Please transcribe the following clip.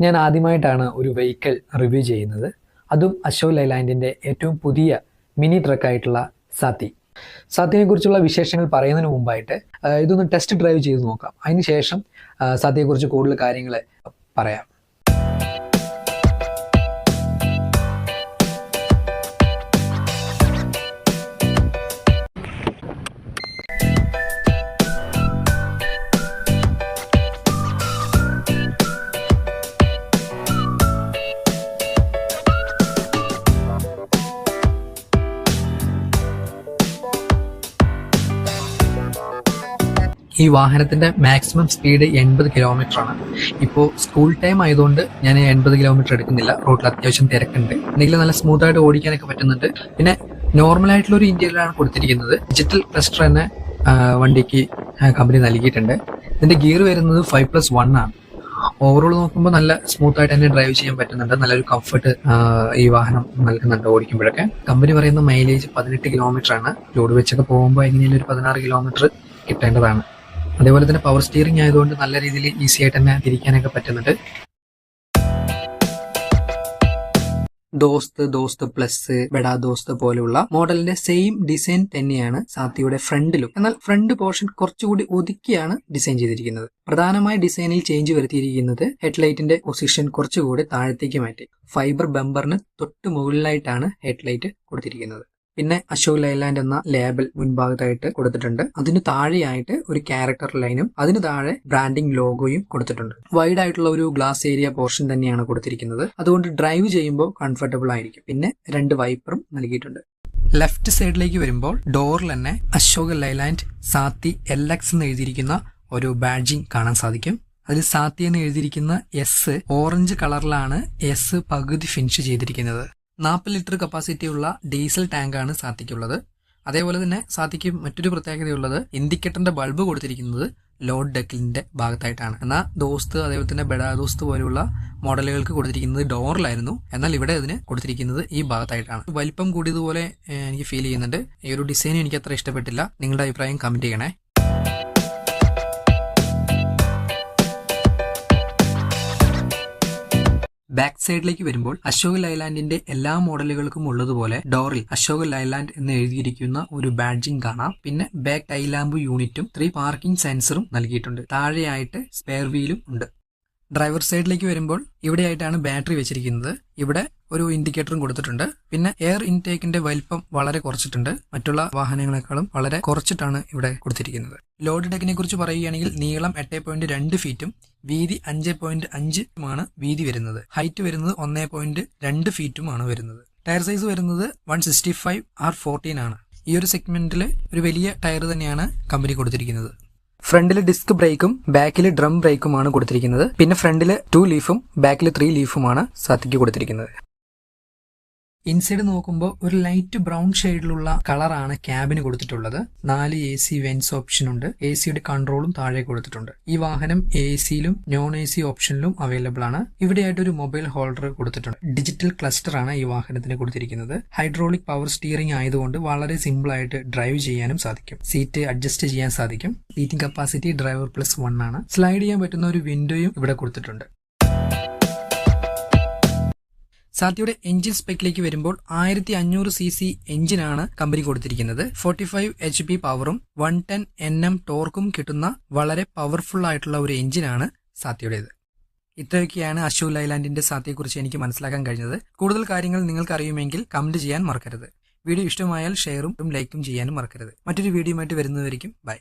ഞാൻ ആദ്യമായിട്ടാണ് ഒരു വെഹിക്കിൾ റിവ്യൂ ചെയ്യുന്നത്. അതും അശോക് ലൈലാൻഡിന്റെ ഏറ്റവും പുതിയ മിനി ട്രക്കായിട്ടുള്ള സാത്തിനെ കുറിച്ചുള്ള വിശേഷങ്ങൾ പറയുന്നതിന് മുമ്പായിട്ട് ഇതൊന്ന് ടെസ്റ്റ് ഡ്രൈവ് ചെയ്ത് നോക്കാം. അതിനുശേഷം സാത്തിയെക്കുറിച്ച് കൂടുതൽ കാര്യങ്ങൾ പറയാം. ഈ വാഹനത്തിന്റെ മാക്സിമം സ്പീഡ് എൺപത് കിലോമീറ്റർ ആണ്. ഇപ്പോൾ സ്കൂൾ ടൈം ആയതുകൊണ്ട് ഞാൻ എൺപത് കിലോമീറ്റർ എടുക്കുന്നില്ല. റോഡിൽ അത്യാവശ്യം തിരക്കുണ്ട്. എന്തെങ്കിലും നല്ല സ്മൂത്ത് ആയിട്ട് ഓടിക്കാനൊക്കെ പറ്റുന്നുണ്ട്. പിന്നെ നോർമൽ ആയിട്ടുള്ള ഒരു ഇന്ത്യയിലാണ് കൊടുത്തിരിക്കുന്നത്. ഡിജിറ്റൽ ക്ലസ്റ്റർ തന്നെ വണ്ടിക്ക് കമ്പനി നൽകിയിട്ടുണ്ട്. ഇതിന്റെ ഗിയർ വരുന്നത് ഫൈവ് പ്ലസ് വൺ ആണ്. ഓവറോൾ നോക്കുമ്പോൾ നല്ല സ്മൂത്ത് ആയിട്ട് തന്നെ ഡ്രൈവ് ചെയ്യാൻ പറ്റുന്നുണ്ട്. നല്ലൊരു കംഫർട്ട് ഈ വാഹനം നൽകുന്നുണ്ട് ഓടിക്കുമ്പോഴൊക്കെ. കമ്പനി പറയുന്ന മൈലേജ് പതിനെട്ട് കിലോമീറ്റർ ആണ്. ലോഡ് വെച്ചൊക്കെ പോകുമ്പോൾ എങ്ങനെയാണ് ഒരു പതിനാറ് കിലോമീറ്റർ കിട്ടേണ്ടതാണ്. അതേപോലെ തന്നെ പവർ സ്റ്റിയറിംഗ് ആയതുകൊണ്ട് നല്ല രീതിയിൽ ഈസി ആയിട്ട് തന്നെ തിരിക്കാനൊക്കെ പറ്റുന്നുണ്ട്. ദോസ്ത് ദോസ്ത് പ്ലസ് ബെഡാ ദോസ്ത് പോലെയുള്ള മോഡലിന്റെ സെയിം ഡിസൈൻ തന്നെയാണ് സാത്തിയുടെ ഫ്രണ്ടിലും. എന്നാൽ ഫ്രണ്ട് പോർഷൻ കുറച്ചുകൂടി ഒതുക്കിയാണ് ഡിസൈൻ ചെയ്തിരിക്കുന്നത്. പ്രധാനമായ ഡിസൈനിൽ ചേഞ്ച് വരുത്തിയിരിക്കുന്നത് ഹെഡ്ലൈറ്റിന്റെ പൊസിഷൻ കുറച്ചുകൂടി താഴത്തേക്ക് മാറ്റി. ഫൈബർ ബമ്പറിന് തൊട്ട് മുകളിലായിട്ടാണ് ഹെഡ്ലൈറ്റ് കൊടുത്തിരിക്കുന്നത്. പിന്നെ അശോക് ലൈലാൻഡ് എന്ന ലേബൽ മുൻഭാഗത്തായിട്ട് കൊടുത്തിട്ടുണ്ട്. അതിന് താഴെയായിട്ട് ഒരു ക്യാരക്ടർ ലൈനും അതിന് താഴെ ബ്രാൻഡിംഗ് ലോഗോയും കൊടുത്തിട്ടുണ്ട്. വൈഡ് ആയിട്ടുള്ള ഒരു ഗ്ലാസ് ഏരിയ പോർഷൻ തന്നെയാണ് കൊടുത്തിരിക്കുന്നത്. അതുകൊണ്ട് ഡ്രൈവ് ചെയ്യുമ്പോൾ കംഫർട്ടബിൾ ആയിരിക്കും. പിന്നെ രണ്ട് വൈപ്പറും നൽകിയിട്ടുണ്ട്. ലെഫ്റ്റ് സൈഡിലേക്ക് വരുമ്പോൾ ഡോറിൽ തന്നെ അശോക് ലൈലാൻഡ് സാത്തി എൽ എക്സ് എന്ന് എഴുതിയിരിക്കുന്ന ഒരു ബാഡ്ജിങ് കാണാൻ സാധിക്കും. അതിൽ സാത്തി എന്ന് എഴുതിയിരിക്കുന്ന എസ് ഓറഞ്ച് കളറിലാണ് എസ് പകുതി ഫിനിഷ് ചെയ്തിരിക്കുന്നത്. നാൽപ്പത് ലിറ്റർ കപ്പാസിറ്റി ഉള്ള ഡീസൽ ടാങ്കാണ് സാത്തിക്കുള്ളത്. അതേപോലെ തന്നെ സാത്തിക്ക് മറ്റൊരു പ്രത്യേകതയുള്ളത് ഇൻഡിക്കേറ്ററിന്റെ ബൾബ് കൊടുത്തിരിക്കുന്നത് ലോഡ് ഡെക്കിലിന്റെ ഭാഗത്തായിട്ടാണ്. എന്നാൽ ദോസ്ത് അതേപോലെ തന്നെ ബെഡാ ദോസ്ത് പോലെയുള്ള മോഡലുകൾക്ക് കൊടുത്തിരിക്കുന്നത് ഡോറിലായിരുന്നു. എന്നാൽ ഇവിടെ അതിന് കൊടുത്തിരിക്കുന്നത് ഈ ഭാഗത്തായിട്ടാണ്. വലിപ്പം കൂടിയതുപോലെ എനിക്ക് ഫീൽ ചെയ്യുന്നുണ്ട്. ഈ ഒരു ഡിസൈൻ എനിക്ക് അത്ര ഇഷ്ടപ്പെട്ടില്ല. നിങ്ങളുടെ അഭിപ്രായം കമന്റ് ചെയ്യണേ. ബാക്ക് സൈഡിലേക്ക് വരുമ്പോൾ അശോക് ലൈലാൻഡിന്റെ എല്ലാ മോഡലുകൾക്കും ഉള്ളതുപോലെ ഡോറിൽ അശോക് ലൈലാൻഡ് എന്ന് എഴുതിയിരിക്കുന്ന ഒരു ബാഡ്ജിംഗ് കാണാം. പിന്നെ ബാക്ക് ടൈലാമ്പ് യൂണിറ്റും ത്രീ പാർക്കിംഗ് സെൻസറും നൽകിയിട്ടുണ്ട്. താഴെയായിട്ട് സ്പെയർ വീലും ഉണ്ട്. ഡ്രൈവർ സൈഡിലേക്ക് വരുമ്പോൾ ഇവിടെയായിട്ടാണ് ബാറ്ററി വെച്ചിരിക്കുന്നത്. ഇവിടെ ഒരു ഇൻഡിക്കേറ്ററും കൊടുത്തിട്ടുണ്ട്. പിന്നെ എയർ ഇൻടേക്കിന്റെ വലിപ്പം വളരെ കുറച്ചിട്ടുണ്ട്. മറ്റുള്ള വാഹനങ്ങളെക്കാളും വളരെ കുറച്ചിട്ടാണ് ഇവിടെ കൊടുത്തിരിക്കുന്നത്. ലോഡ് ഡെക്കിനെ കുറിച്ച് പറയുകയാണെങ്കിൽ നീളം എട്ട് പോയിന്റ് രണ്ട് ഫീറ്റും വീതി അഞ്ച് പോയിന്റ് അഞ്ചുമാണ് വീതി വരുന്നത്. ഹൈറ്റ് വരുന്നത് ഒന്നേ പോയിന്റ് രണ്ട് ഫീറ്റുമാണ് വരുന്നത്. ടയർ സൈസ് വരുന്നത് one sixty five R fourteen ആണ്. ഈ ഒരു സെഗ്മെന്റിൽ ഒരു വലിയ ടയർ തന്നെയാണ് കമ്പനി കൊടുത്തിരിക്കുന്നത്. ഫ്രണ്ടിൽ ഡിസ്ക് ബ്രേക്കും ബാക്കിൽ ഡ്രം ബ്രേക്കുമാണ് കൊടുത്തിരിക്കുന്നത്. പിന്നെ ഫ്രണ്ടിൽ ടു ലീഫും ബാക്കിൽ ത്രീ ലീഫുമാണ് സാത്തിക്ക് കൊടുത്തിരിക്കുന്നത്. ഇൻസൈഡ് നോക്കുമ്പോൾ ഒരു ലൈറ്റ് ബ്രൗൺ ഷെയ്ഡിലുള്ള കളറാണ് ക്യാബിന് കൊടുത്തിട്ടുള്ളത്. നാല് എ സി വെൻസ് ഓപ്ഷൻ ഉണ്ട്. എ സിയുടെ കൺട്രോളും താഴെ കൊടുത്തിട്ടുണ്ട്. ഈ വാഹനം എ സിയിലും നോൺ എ സി ഓപ്ഷനിലും അവൈലബിൾ ആണ്. ഇവിടെയായിട്ട് ഒരു മൊബൈൽ ഹോൾഡർ കൊടുത്തിട്ടുണ്ട്. ഡിജിറ്റൽ ക്ലസ്റ്റർ ആണ് ഈ വാഹനത്തിന് കൊടുത്തിരിക്കുന്നത്. ഹൈഡ്രോളിക് പവർ സ്റ്റിയറിംഗ് ആയതുകൊണ്ട് വളരെ സിമ്പിൾ ആയിട്ട് ഡ്രൈവ് ചെയ്യാനും സാധിക്കും. സീറ്റ് അഡ്ജസ്റ്റ് ചെയ്യാൻ സാധിക്കും. Seating capacity driver plus one ആണ്. സ്ലൈഡ് ചെയ്യാൻ പറ്റുന്ന ഒരു വിൻഡോയും ഇവിടെ കൊടുത്തിട്ടുണ്ട്. സാത്തിയുടെ എഞ്ചിൻ സ്പെക്കിലേക്ക് വരുമ്പോൾ ആയിരത്തി അഞ്ഞൂറ് സി സി എഞ്ചിനാണ് കമ്പനി കൊടുത്തിരിക്കുന്നത്. ഫോർട്ടി ഫൈവ് എച്ച് പി പവറും വൺ ടെൻ എൻ എം ടോർക്കും കിട്ടുന്ന വളരെ പവർഫുൾ ആയിട്ടുള്ള ഒരു എഞ്ചിനാണ് സാത്തിയുടേത് ഇത്രയൊക്കെയാണ് അശോക് ലൈലാൻഡിന്റെ സാത്തിയെക്കുറിച്ച് എനിക്ക് മനസ്സിലാക്കാൻ കഴിഞ്ഞത്. കൂടുതൽ കാര്യങ്ങൾ നിങ്ങൾക്ക് അറിയുമെങ്കിൽ കമന്റ് ചെയ്യാൻ മറക്കരുത്. വീഡിയോ ഇഷ്ടമായാൽ ഷെയറും ലൈക്കും ചെയ്യാനും മറക്കരുത്. മറ്റൊരു വീഡിയോയുമായിട്ട് വരുന്നതായിരിക്കും ബൈ.